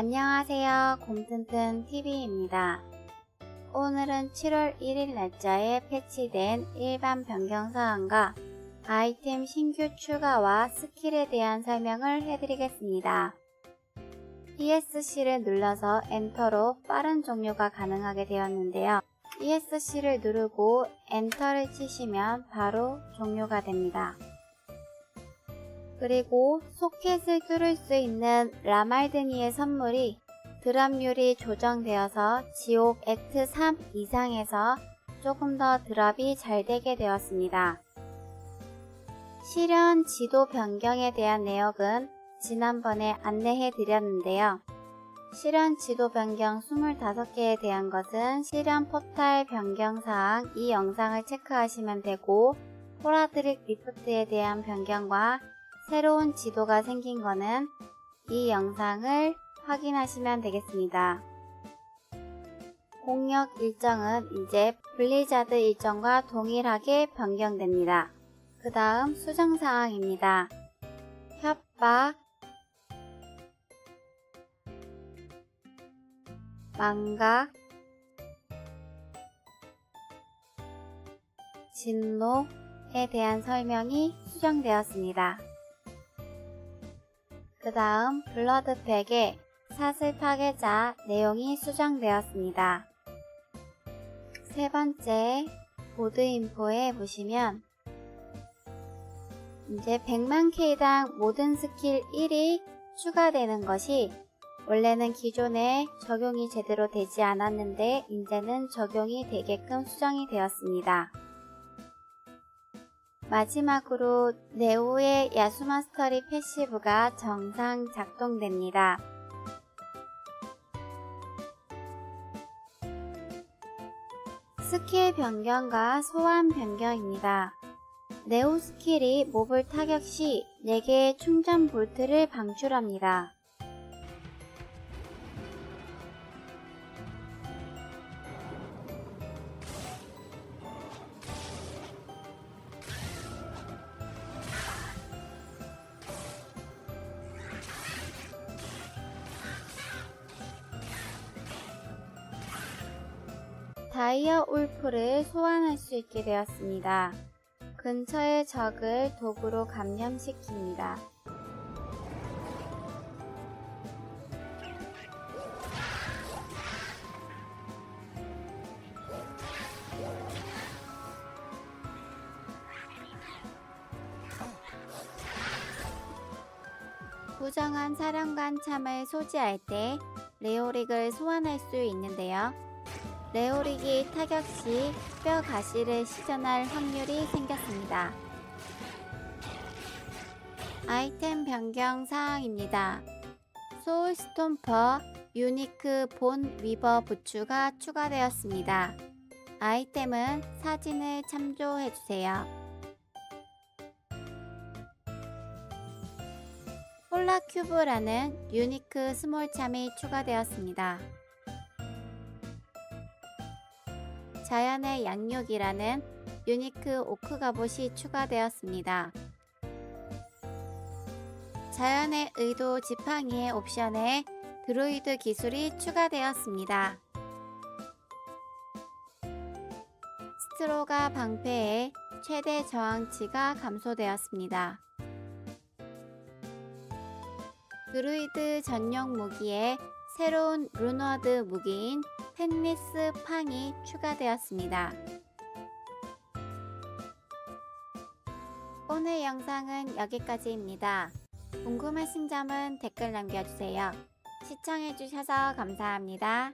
안녕하세요. 곰튼튼 TV입니다. 오늘은 7월 1일 날짜에 패치된 일반 변경 사항과 아이템 신규 추가와 스킬에 대한 설명을 해드리겠습니다. ESC를 눌러서 엔터로 빠른 종료가 가능하게 되었는데요. ESC를 누르고 엔터를 치시면 바로 종료가 됩니다. 그리고 소켓을 뚫을 수 있는 라말드니의 선물이 드랍률이 조정되어서 지옥 액트 3 이상에서 조금 더 드랍이 잘 되게 되었습니다. 실현 지도 변경에 대한 내역은 지난번에 안내해 드렸는데요. 실현 지도 변경 25개에 대한 것은 실현 포탈 변경 사항 이 영상을 체크하시면 되고 호라드릭 리프트에 대한 변경과 새로운 지도가 생긴 거는 이 영상을 확인하시면 되겠습니다. 공역 일정은 이제 블리자드 일정과 동일하게 변경됩니다. 그 다음 수정사항입니다. 협박, 망각, 진로에 대한 설명이 수정되었습니다. 그 다음 블러드팩의 사슬 파괴자 내용이 수정되었습니다. 세 번째 보드 인포에 보시면 이제 100만 K당 모든 스킬 1이 추가되는 것이 원래는 기존에 적용이 제대로 되지 않았는데 이제는 적용이 되게끔 수정이 되었습니다. 마지막으로 네오의 야수마스터리 패시브가 정상 작동됩니다. 스킬 변경과 소환 변경입니다. 네오 스킬이 몹을 타격 시 4개의 충전 볼트를 방출합니다. 다이아 울프를 소환할 수 있게 되었습니다. 근처의 적을 도구로 감염시킵니다. 부정한 사령관 참을 소지할 때 레오릭을 소환할 수 있는데요. 레오릭이 타격 시 뼈 가시를 시전할 확률이 생겼습니다. 아이템 변경 사항입니다. 소울 스톰퍼 유니크 본 위버 부츠가 추가되었습니다. 아이템은 사진을 참조해주세요. 홀라큐브라는 유니크 스몰참이 추가되었습니다. 자연의 양육이라는 유니크 오크 갑옷이 추가되었습니다. 자연의 의도 지팡이의 옵션에 드로이드 기술이 추가되었습니다. 스트로가 방패의 최대 저항치가 감소되었습니다. 드루이드 전용 무기에 새로운 루너드 무기인 펜리스 팡이 추가되었습니다. 오늘 영상은 여기까지입니다. 궁금하신 점은 댓글 남겨주세요. 시청해주셔서 감사합니다.